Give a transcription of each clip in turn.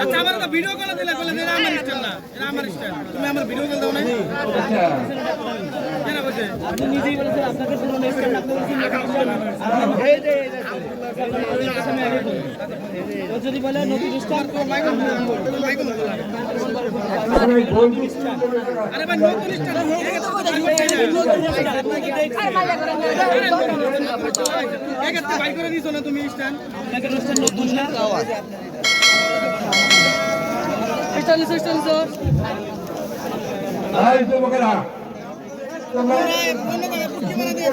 আচ্ছা আমার তো ভিডিও কল দিলে কল দিলে আমার স্টাইল না এটা আমার স্টাইল তুমি আমার ভিডিও কল দাও না আপনি নিজেই বলেছেন আপনাকে কোনো স্টাইল আপনি ও যদি বলে নতুন স্টাইল তো মাইক মাইক আরে ভাই নতুন স্টাইল একাত্তর বাইক করে দিছো না তুমি স্টাইল আপনাকে স্টাইল নতুন না স্টাইল স্টাইল স্যার এই যুবকেরা তোমরা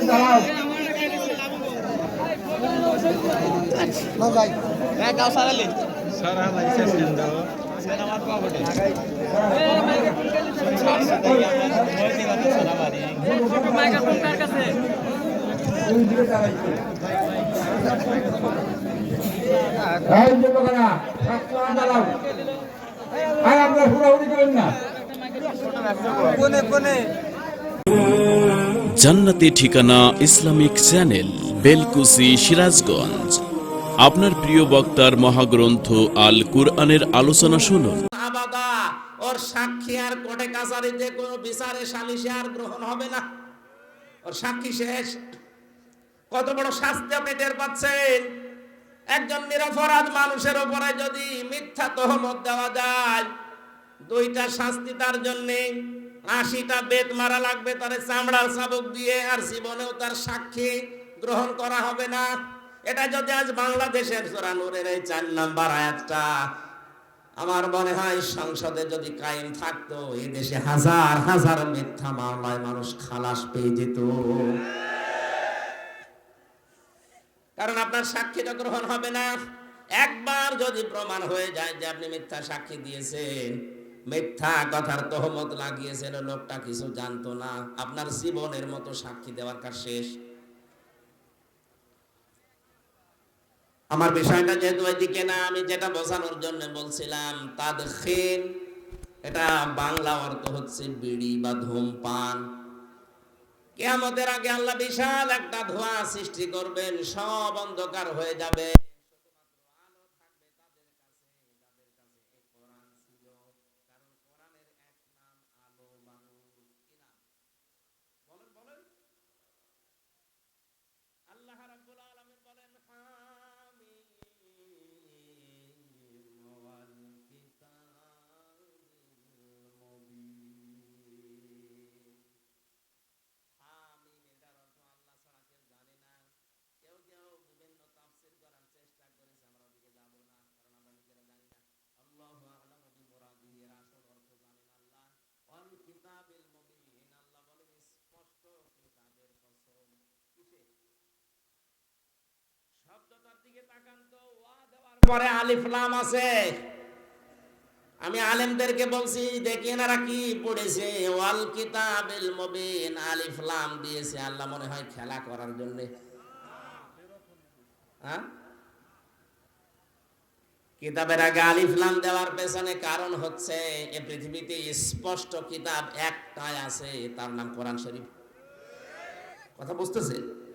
দাঁড়াও মাইক্রোফোন কার কাছে দুই দিকে দাঁড়াইছে এই যুবকেরা সবসময় দাঁড়াও আর ঠিকানা ইসলামিক চ্যানেল। বেলকুসি সিরাজগঞ্জ। আপনার প্রিয় বক্তার মহাগ্রন্থ আল কুরআনের আলোচনা শুনুন। ওর সাক্ষী আর কোর্টে কাছারিতে কোনো বিচারে সালিশে আর গ্রহণ হবে না। ওর সাক্ষী শেষ। কত বড় শাস্তি আপনি টের পাচ্ছেন? একজন নিরপরাধ মানুষের উপরে যদি মিথ্যা তহমত দেওয়া যায়, দুইটা শাস্তি তার জন্য। আশিটা বেত মারা লাগবে, তার চামড়ার চাবুক দিয়ে, আর জীবনেও তার সাক্ষী গ্রহণ করা হবে না। এটা যদি আজ বাংলাদেশের চোরানুরের এই চার নাম্বার আয়াতটা আমার মনে হয় সংসদে যদি কায়েম থাকতো এই দেশে হাজার হাজার মিথ্যা মামলায় মানুষ খালাস পেয়ে যেত। কারণ আপনার সাক্ষীটা গ্রহণ হবে না। একবার যদি প্রমাণ হয়ে যায় যে আপনি মিথ্যা সাক্ষী দিয়েছেন, মিথ্যা কথার তহমত লাগিয়েছেন, লোকটা কিছু জানতো না। আপনার জীবনের মতো সাক্ষী দেওয়ার কাজ শেষ। আমার বিষয়টা যেহেতু এদিকে না, আমি যেটা বোঝানোর জন্য বলছিলাম তাদখিন এটা বাংলা অর্থ হচ্ছে বিড়ি বা ধূমপান। কেয়ামতের আগে আল্লাহ বিশাল একটা ধোঁয়া সৃষ্টি করবেন, সব অন্ধকার হয়ে যাবে আল্লাহ রাব্বুল আলামিন বলেন হামিম ওয়াল কিতাবিল মুবিন হামিম এটার অর্থ আল্লাহ ছাড়া কেউ জানে না কেউ কেউ বিভিন্ন তাফসীর করার চেষ্টা করেছে আমরা ওদিকে যাব না কারণ আমরা নিজেরা জানি না আল্লাহু আ'লামু বিমুরাদিহি এর আসল অর্থ জানেন আল্লাহ ওয়াল কিতাবিল মুবিন আল্লাহ বলেন স্পষ্ট কিতাবের কসম কিসে শব্দটার দিকে তাকান তো ওয়া দেওয়ার পরে আলিফ লাম আছে। আমি আলেমদেরকে বলছি, দেখি এনারা কি পড়েছে। ওয়াল কিতাবিল মুবিন, আলিফ লাম দিয়েছে। আল্লাহ মনে হয় খেলা করার জন্য। হ্যাঁ? কিতাবের আগে আলিফ লাম দেওয়ার পেছনে কারণ হচ্ছে, এ পৃথিবীতে স্পষ্ট কিতাব একটাই আছে, তার নাম কোরআন শরীফ। কথা বুঝতেছে?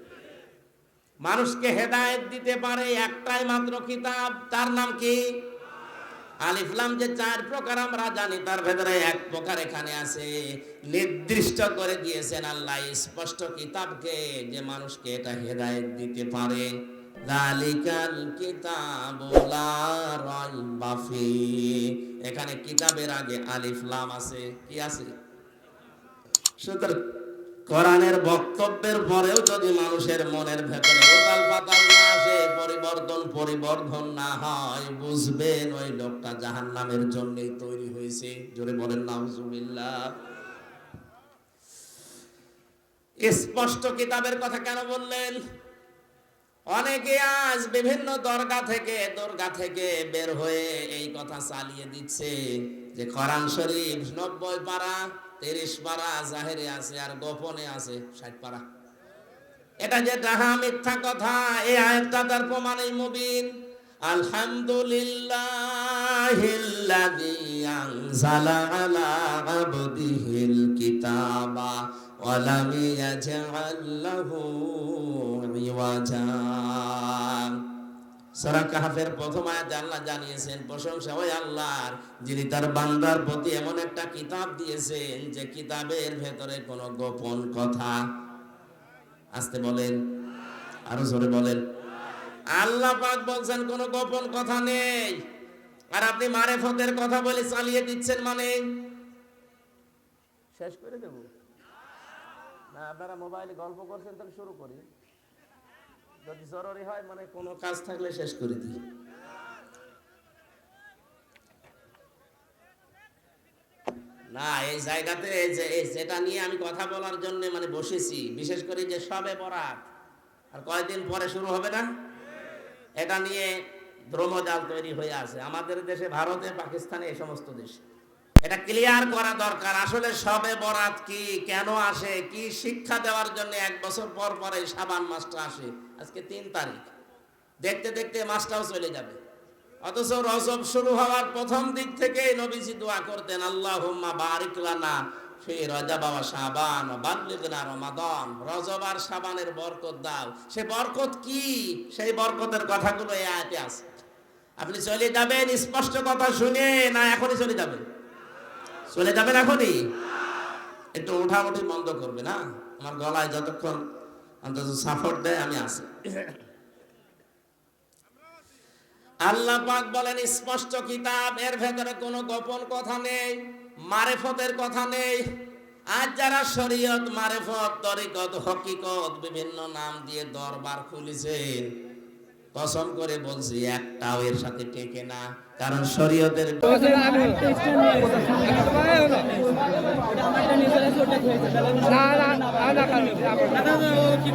মানুষকে হেদায়েত দিতে পারে একটাই মাত্র কিতাব। তার নাম কি? আলিফলাম যে চার প্রকার আমরা জানি, তার ভেতরে এক প্রকার এখানে আছে। নির্দিষ্ট করে দিয়েছেন আল্লাহ স্পষ্ট কিতাবকে যে মানুষকে এটা হেদায়েত দিতে পারে। জালিকাল কিতাবু রাইবা এখানে কিতাবের আগে আলিফলাম আছে। কি আছে? সুতরাং কোরআনের বক্তব্যের পরেও যদি মানুষের মনের ভেতরে উতাল পাতাল না আসে, পরিবর্তন পরিবর্ধন না হয়, বুঝবেন ওই লোকটা জাহান নামের জন্যই তৈরি হয়েছে। জোরে বলেন, নাউজুবিল্লাহ। স্পষ্ট কিতাবের কথা কেন বললেন? অনেকে আজ বিভিন্ন দরগা থেকে দরগা থেকে বের হয়ে এই কথা চালিয়ে দিচ্ছে যে কোরআন শরীফ নব্বই পারা তিরিশ পারা জাহেরে আছে আর গোপনে আছে ষাট পারা। এটা যে ডাহা মিথ্যা কথা এ আয়াতটা তার প্রমাণ এই মুবিন। আলহামদুলিল্লাহিল্লাযী আনজালা আলা আবদিহিল কিতাবা ওয়া লাম ইয়াজআল লাহু ইওয়াজা। সূরা কাহফের প্রথম আয়াতে আল্লাহ জানিয়েছেন, প্রশংসা ওই আল্লাহর, যিনি তার বান্দার প্রতি এমন একটা কিতাব দিয়েছেন যে কিতাবের ভেতরে কোনো গোপন কথা। আসতে বলেন, আরও জোরে বলেন। আল্লাহ পাক বলছেন, কোনো গোপন কথা নেই। আর আপনি মারেফতের কথা বলে চালিয়ে দিচ্ছেন মানে? শেষ করে দেব। না, আপনারা মোবাইলে গল্প করছেন, তাহলে শুরু করি। যদি জরুরি হয় মানে কোনো কাজ থাকলে শেষ করে দিই। না, এই জায়গাতে যেটা নিয়ে আমি কথা বলার জন্য মানে বসেছি, বিশেষ করে যে সবে বরাত, আর কয়েকদিন পরে শুরু হবে না? এটা নিয়ে দ্রমজাল তৈরি হয়ে আছে। আমাদের দেশে ভারতে, পাকিস্তানে এই সমস্ত দেশে। এটা ক্লিয়ার করা দরকার, আসলে সবে বরাত কি, কেন আসে, কি শিক্ষা দেওয়ার জন্য এক বছর পর পরে সাবান মাসটা আসে। আজকে তিন তারিখ। দেখতে দেখতে মাসটাও চলে যাবে। অথচ রজব শুরু হওয়ার প্রথম দিক থেকে নবীজি দোয়া করতেন, আল্লাহুম্মা বারিক লানা ফি রজব ওয়া বাল্লিগনা রমাদান। রজব আর শাবানের বরকত দাও। সে বরকত কি? সেই বরকতের কথাগুলো এই আয়াতে আছে। আপনি চলে যাবেন, স্পষ্ট কথা শুনে, না এখনই চলে যাবেন? চলে যাবেন এখনই? একটু ওঠাউঠি বন্ধ করবে না? আমার গলায় যতক্ষণ অন্তত সাপোর্ট দেয়, আমি আসি আল্লাহ পাক বলেন, স্পষ্ট কিতাব, এর ভেতরে কোনো গোপন কথা নেই, মারেফতের কথা নেই। যারা শরীয়ত, মারেফত, তরিকত, হকিকত, বিভিন্ন নাম দিয়ে দরবার খুলেছেন, কসম করে বলছি, একটাও এর সাথে টেকে না। কারণ শরীয়তের দাদা ও কি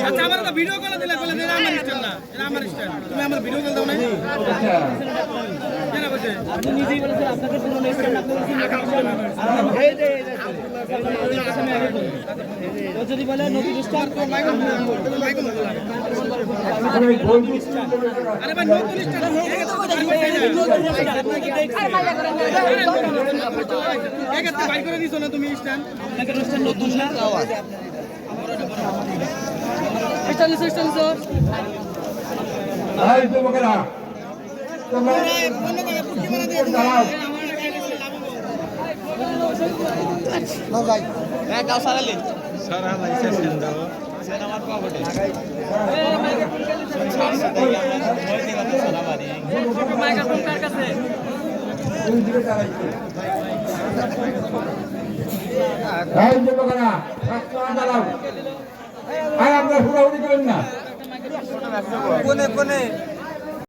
আচ্ছা আমার তো ভিডিও করে দিলে বলে আমার স্টাইল না এটা আমার তুমি আমার ভিডিও না? আরে ভাই নতুন স্টাইল হাতে বাইর করে দিছো না তুমি স্টাইল? যুবকেরা তোমরা দুই দিকে দাঁড়াইছে এই যুবকেরা সবসময় দাঁড়াও আর আপনারা হুড়াহুড়ি করেন না? কোনে কোনে?